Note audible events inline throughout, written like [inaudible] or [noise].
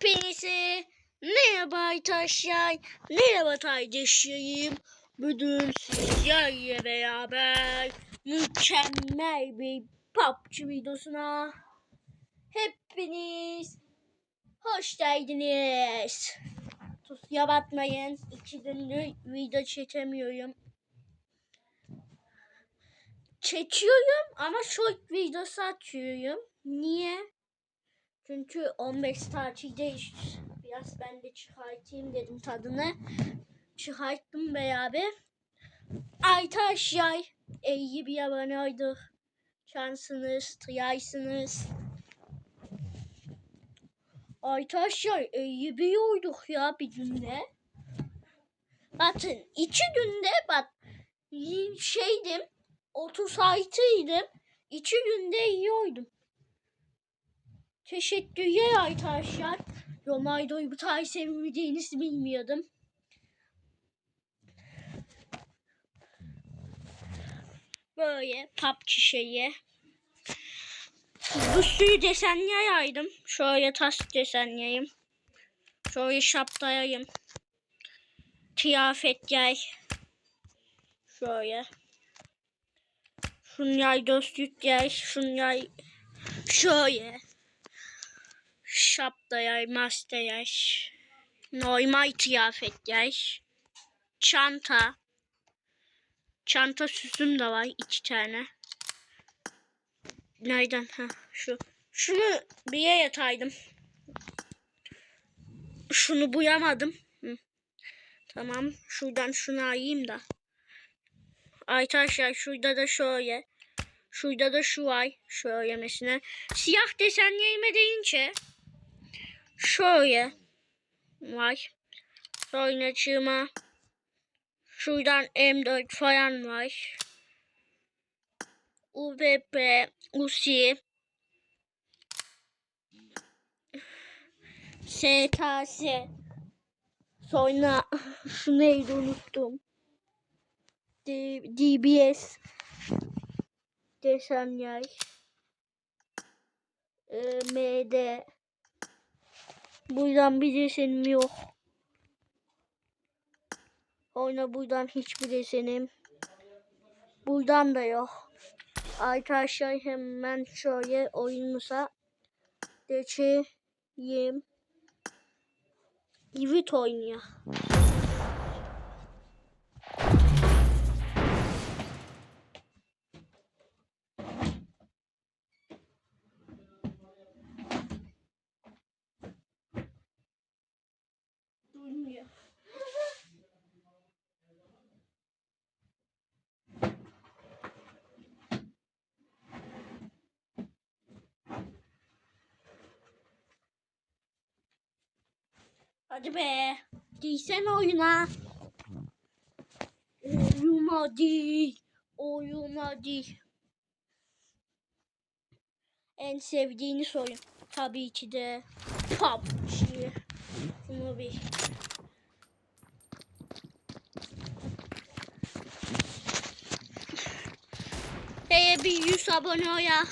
Hepinize merhaba arkadaşlar. Merhaba kardeşlerim. Bugün sizlerle beraber mükemmel bir PUBG videosuna hepiniz hoş geldiniz. Kusura bakmayın. iki gündür video çekemiyorum. Çekiyorum ama short videosu atıyorum. Niye? Çünkü 15 tatildeyiz. Biraz ben de çıkartayım dedim tadını. Çıkarttım beraber. Arkadaşlar iyi bir olduk. Şansınız, tıyaysınız. Arkadaşlar iyi bir olduk ya bir günde. Bakın iki günde bak şeydim 36'ydım. İki günde iyi oldum. Teşekkürler arkadaşlar. Ronaldo'yu bu tarz sevmeyeceğinizi bilmiyordum. Böyle PUBG şeyi. Bu suyu yaydım. Şöyle tas desenleyeyim. Şöyle şaplayayım. Kıyafet yay. Şöyle. Şun yay dostluk yay. Şun yay. Şöyle. Şapta yay, maske yay. Normal kıyafet yay. Çanta. Çanta süsüm de var iki tane. Nereden? Ha, şu. Şunu bir yere yataydım. Şunu buyamadım. Hı. Tamam. Şuradan şunu ayayım da. Arkadaşlar şurada da şöyle. Şurada da şu var. Şöyle mesela. Siyah desenleyime deyince şöyle var. Sonracığıma şuradan M4 falan var. UVP, USI, SKS. Sonra [laughs] şu neydi unuttum. D DBS desenler. Ee, MD Buradan bir desenim yok. Oyna buradan hiçbir desenim. Buradan da yok. Arkadaşlar hemen şöyle oyunumuza geçeyim. Evet oynuyor. Hadi be. Giysen oyuna. Oyun hadi. Oyun hadi. En sevdiğiniz oyun. Tabii ki de PUBG. Bunu bir Hey bir 100 abone ol ya.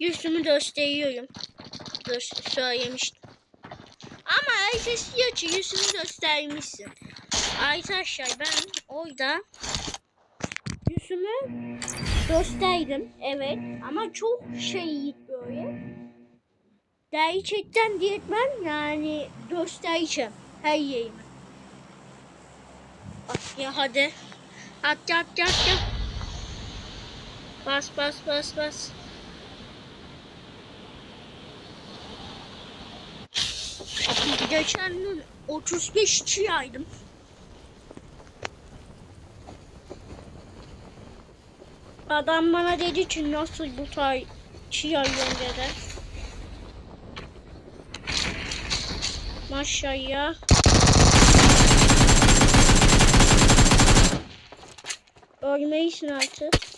Yüzümü gösteriyorum. Dur söylemiştim. Herkes diyor ki yüzümü göstermişsin. Arkadaşlar ben orada yüzümü gösterdim. Evet ama çok şey böyle. Gerçekten diyetmem yani göstereceğim her yerimi. Bak ya hadi. At at at at. Bas bas bas bas. Geçen gün 35 çiyaydım. Adam bana dedi ki nasıl bu tay çiyayım dedi. Maşallah. Ölmeyisin artık.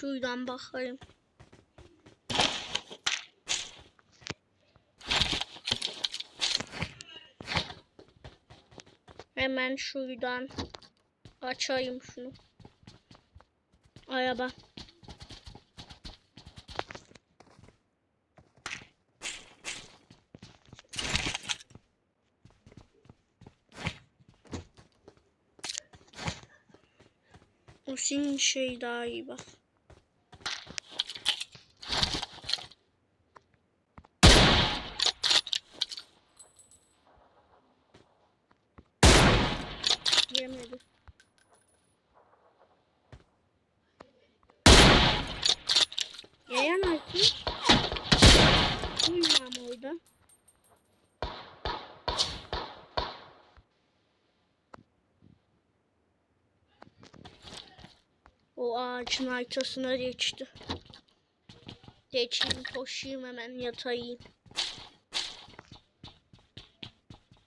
Şuradan bakayım. Hemen şuradan açayım şunu. Araba. O senin şey daha iyi bak. Bilmem orada. O ağacın arkasına geçti. Geçeyim, koşayım hemen yatayım.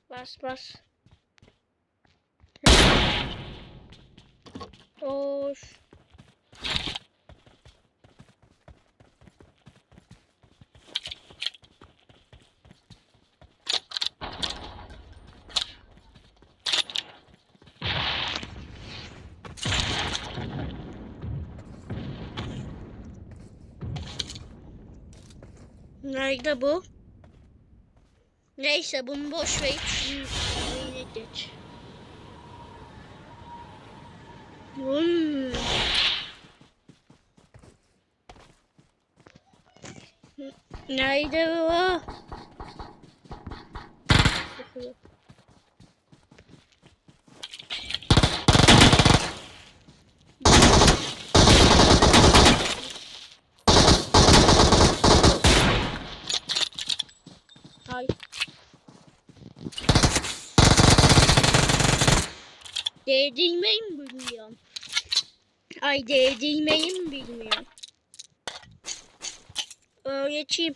Bas bas. Koş. Nerede bu? Neyse bunu boş ver. Oyuna geç. Hmm. Nerede bu? Sıkıyor. Ay. Değdirmeyi mi bilmiyorum? Ay değdirmeyi mi bilmiyorum? Öğreteyim.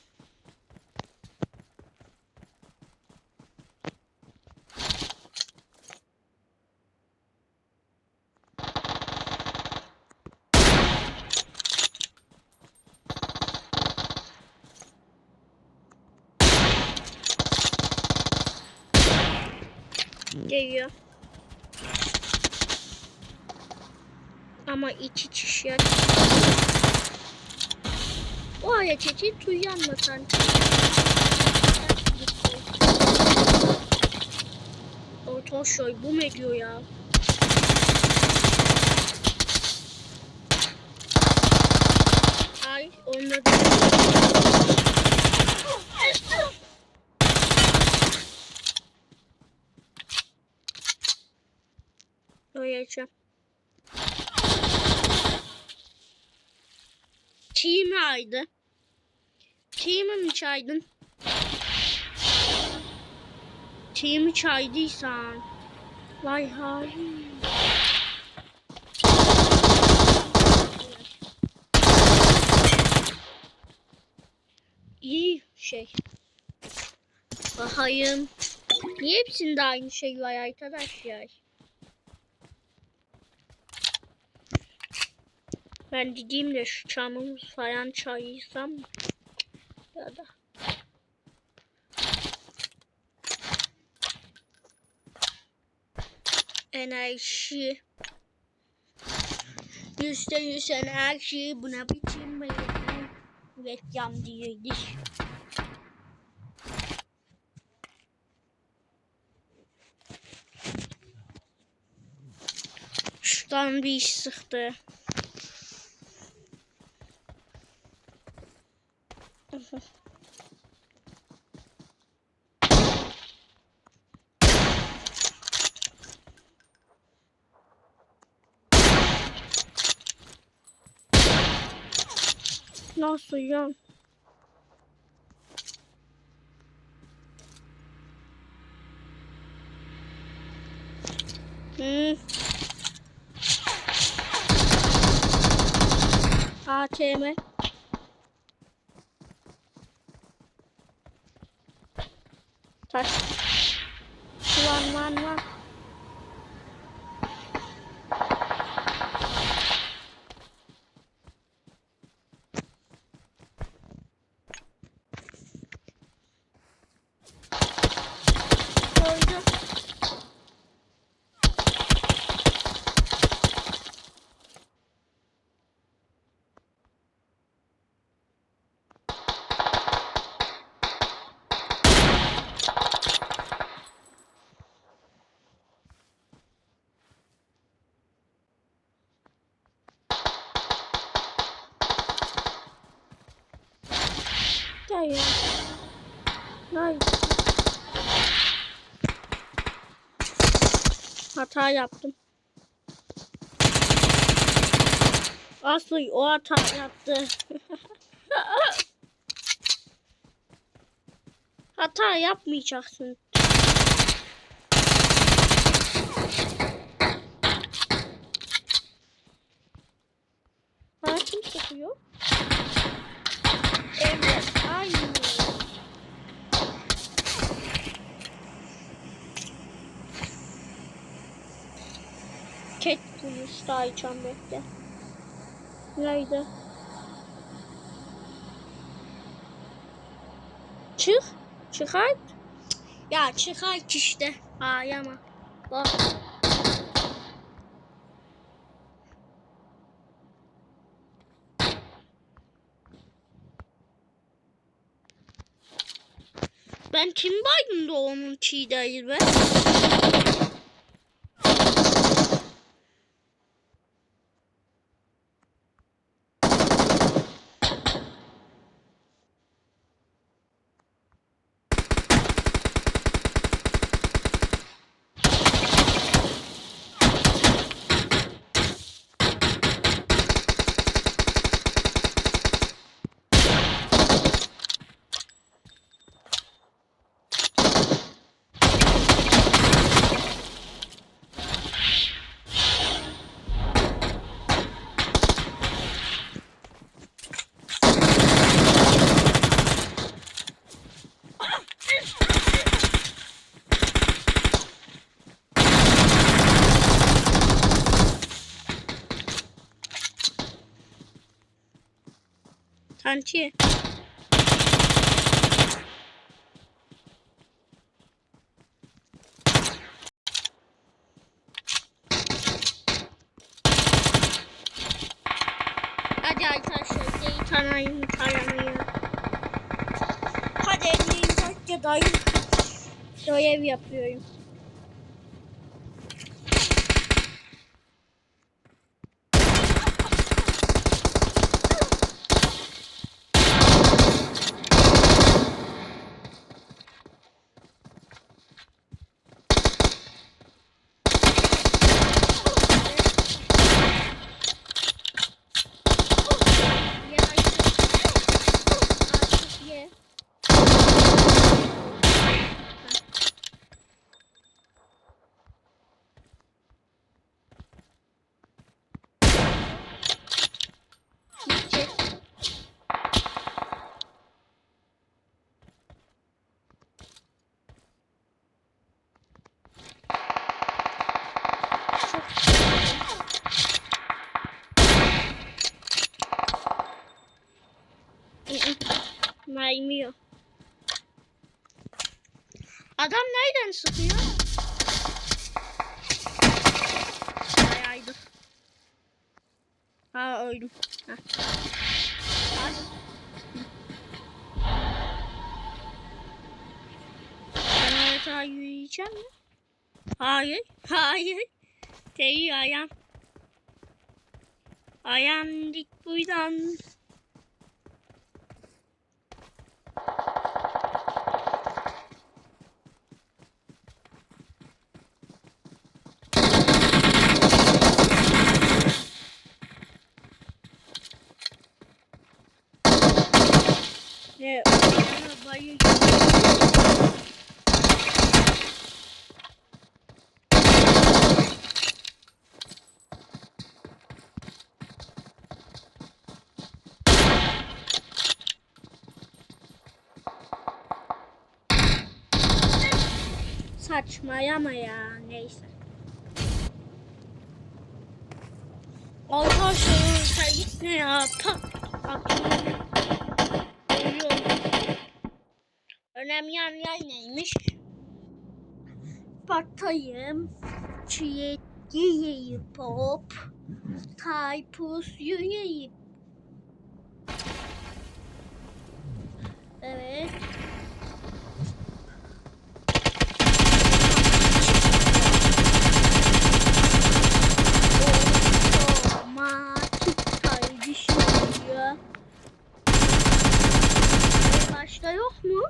Geliyor. Ama iki kişi yer. O hareketi duyanmasan. Orta şey bu mu diyor ya? Ay onunla Doyacağım. Oyacağım. Çiğ mi aydı? Çiğ mi mi çaydın? Çiğ mi çaydıysan? Vay hay. İyi şey. Bakayım. Niye hepsinde aynı şey var arkadaşlar? Ben gideyim de şu çamımı falan çayırsam mı? Ya da. Enerji. Yüzde yüz enerji. Buna biçim? Reklam değildir. Şuradan bir iş sıktı. Nasıl ya? Hmm. ATM. Taş. Yaptım. Aslı o hata yaptı. [laughs] hata yapmayacaksın. Bana kim sıkıyor? Evet, aynı. Ket kuyusu daha içen bekle. Nerede? Çık. Çıkart. Ya çıkart işte. Ağlama. Bak. Ben kim baydım da onun çiğ değil be? Tanti. Hadi arkadaşlar deyi tanıyım tanımıyor. Hadi elleyin sadece dayı. Görev yapıyorum. Ye artık. Artık ye. Gidecek. Mermi yok. Adam nereden sıkıyor? Bayaydı. Ha öldüm. Ha. Ben harita yürüyeceğim mi? Hayır. Hayır. Değil ayağım. Ayağım dik buradan. Hayır. Saçmalama ya. Neyse. Arkadaşlar sen gitme ya. Pat. Önemli yerler neymiş? Patayım. Çiğetliği pop. Taypus yüreği. Evet. Otomatik kardeşim diyor. Başka yok mu?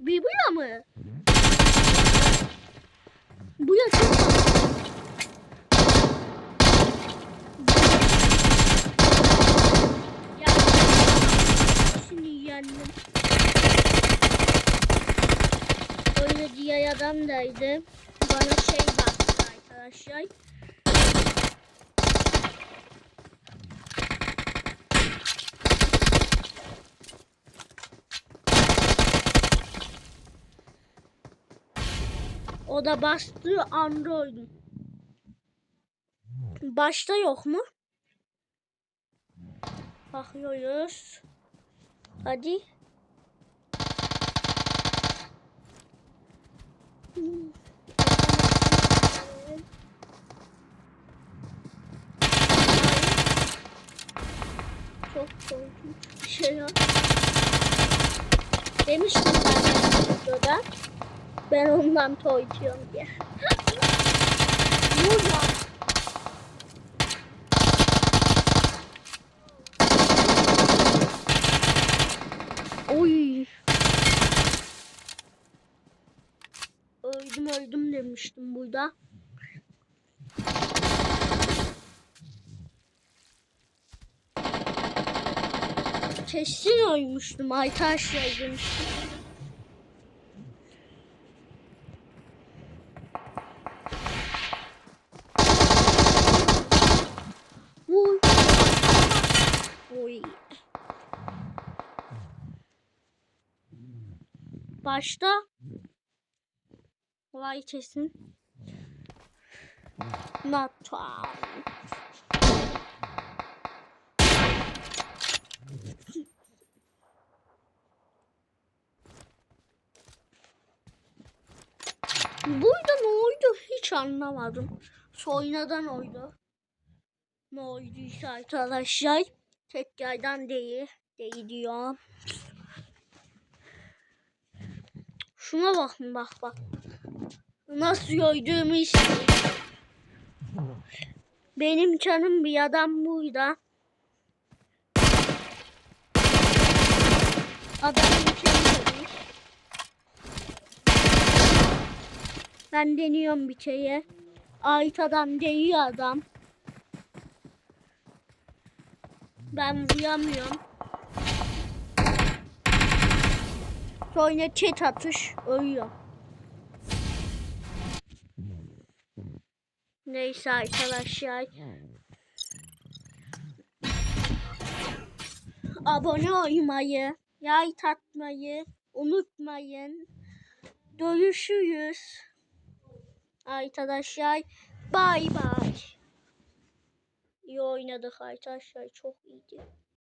Bir bu ya mı? Bu ya çok şimdi yendim. Öyle diğer adam daydı. Bana şey baktı arkadaşlar. O da bastığı anda öldüm. Başta yok mu? Bakıyoruz. Hadi. Çok korkunç bir şey ya. Demiştim ben videoda. Ben ondan toytuyorum diye. Burada. Oy. Öldüm öldüm demiştim burada. Kesin ölmüştüm arkadaşlar demiştim. Vur. Oy. Başta Vay kesin. Natal. Burada ne oldu hiç anlamadım. Soynadan oydu. Ne olduysa arkadaşlar. Tekrardan değil. Değil diyor. Şuna bakın bak bak. Nasıl gördüğümü istiyorum. Benim canım bir adam burada. Adamın içeri girmiş. Ben deniyorum bir şeye. Ait adam değil adam. Ben vuramıyorum. Sonra çet atış ölüyor. Neyse arkadaşlar. Abone olmayı, like atmayı unutmayın. Görüşürüz. Arkadaşlar bay bay. İyi oynadık arkadaşlar çok iyiydi.